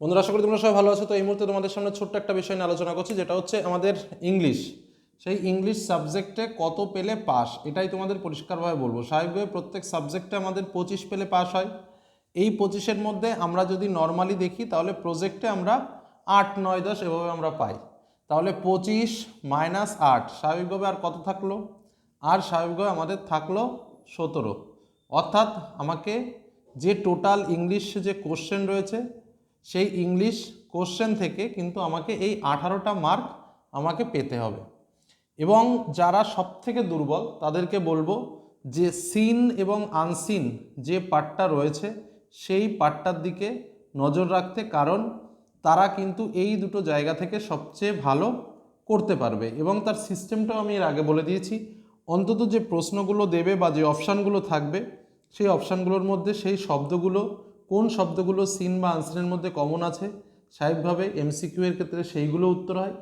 বন্ধুরা, আশা করি তোমরা সবাই ভালো আছো। তো এই মুহূর্তে তোমাদের সামনে ছোট্ট একটা বিষয় নিয়ে আলোচনা করছি, যেটা হচ্ছে আমাদের ইংলিশ। সেই ইংলিশ সাবজেক্টে কত পেলে পাস? এটাই তোমাদের পরিষ্কারভাবে বলব। স্বাভাবিকভাবে প্রত্যেক সাবজেক্টে আমাদের পঁচিশ পেলে পাস হয়। এই পঁচিশের মধ্যে আমরা যদি নর্মালি দেখি, তাহলে প্রজেক্টে আমরা আট, নয়, দশ এভাবে আমরা পাই। তাহলে পঁচিশ মাইনাস আট, স্বাভাবিকভাবে আর কত থাকল? আর স্বাভাবিকভাবে আমাদের থাকল সতেরো। অর্থাৎ আমাকে যে টোটাল ইংলিশ যে কোশ্চেন রয়েছে সেই ইংলিশ কোশ্চেন থেকে কিন্তু আমাকে এই আঠারোটা মার্ক আমাকে পেতে হবে। এবং যারা সব থেকে দুর্বল, তাদেরকে বলব যে সিন এবং আনসিন যে পার্টটা রয়েছে, সেই পার্টটার দিকে নজর রাখতে, কারণ তারা কিন্তু এই দুটো জায়গা থেকে সবচেয়ে ভালো করতে পারবে। এবং তার সিস্টেমটাও আমি এর আগে বলে দিয়েছি, অন্তত যে প্রশ্নগুলো দেবে বা যে অপশানগুলো থাকবে, সেই অপশানগুলোর মধ্যে সেই শব্দগুলো কোন শব্দগুলো সিন বা আনসিনের মধ্যে কমন আছে? স্বাভাবিকভাবে এমসিকিউ এর ক্ষেত্রে সেইগুলো উত্তর হয়।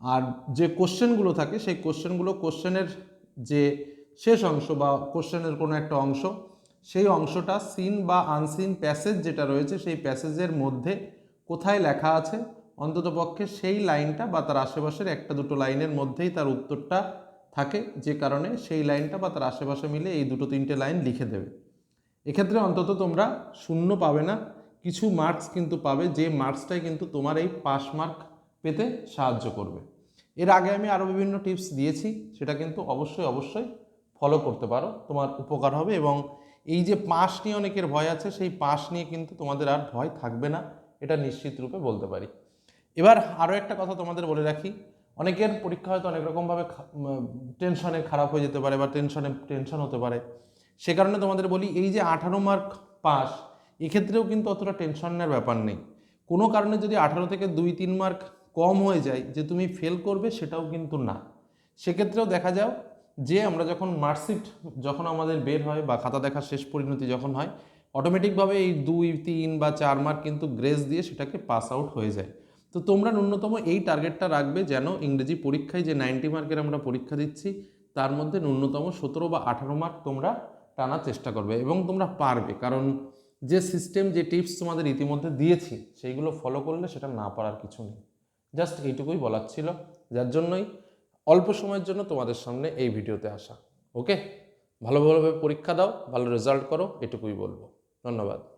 আর যে কোশ্চেনগুলো থাকে, সেই কোশ্চেনগুলো কোশ্চেনের যে শেষ অংশ বা কোশ্চেনের কোনো একটা অংশ, সেই অংশটা সিন বা আনসিন প্যাসেজ যেটা রয়েছে, সেই প্যাসেজের মধ্যে কোথায় লেখা আছে? অন্তত পক্ষে সেই লাইনটা বা তার আশেপাশের একটা দুটো লাইনের মধ্যেই তার উত্তরটা থাকে। যে কারণে সেই লাইনটা বা তার আশেপাশে মিলে এই দুটো তিনটে লাইন লিখে দেবে। এক্ষেত্রে অন্তত তোমরা শূন্য পাবে না। কিছু মার্কস কিন্তু পাবে, যে মার্কসটাই কিন্তু তোমার এই পাস মার্ক পেতে সাহায্য করবে। এর আগে আমি আরও বিভিন্ন টিপস দিয়েছি, সেটা কিন্তু অবশ্যই অবশ্যই ফলো করতে পারো, তোমার উপকার হবে এবং এই যে পাস নিয়ে অনেকের ভয় আছে, সেই পাস নিয়ে কিন্তু তোমাদের আর ভয় থাকবে না, এটা নিশ্চিত রূপে বলতে পারি। এবার আরও একটা কথা তোমাদের বলে রাখি, অনেকের পরীক্ষা হয়তো অনেক রকমভাবে টেনশনে খারাপ হয়ে যেতে পারে বা টেনশনে টেনশন হতে পারে। সে কারণে তোমাদের বলি, এই যে আঠারো মার্ক পাস এক্ষেত্রেও কিন্তু অতটা টেনশনের ব্যাপার নেই। কোনো কারণে যদি আঠারো থেকে দুই, তিন মার্ক কম হয়ে যায়, যে তুমি ফেল করবে সেটাও কিন্তু না। সেক্ষেত্রেও দেখা যাও যে আমরা যখন মার্কশিট যখন আমাদের বের হয় বা খাতা দেখার শেষ পরিণতি যখন হয় অটোমেটিকভাবে এই দুই, তিন বা চার মার্ক কিন্তু গ্রেস দিয়ে সেটাকে পাস আউট হয়ে যায়। তো তোমরা ন্যূনতম এই টার্গেটটা রাখবে যেন ইংরেজি পরীক্ষায় যে নাইনটি মার্কের আমরা পরীক্ষা দিচ্ছি, তার মধ্যে ন্যূনতম সতেরো বা আঠারো মার্ক তোমরা টানার চেষ্টা করবে এবং তোমরা পারবে। কারণ যে সিস্টেম যে টিপস তোমাদের ইতিমধ্যে দিয়েছি, সেইগুলো ফলো করলে সেটা না পারার কিছু নেই। জাস্ট এইটুকুই বলার ছিল। যার জন্যই অল্প সময়ের জন্য তোমাদের সামনে এই ভিডিওতে আসা। ওকে ভালোভাবে পরীক্ষা দাও, ভালো রেজাল্ট করো, এটুকুই বলব। ধন্যবাদ।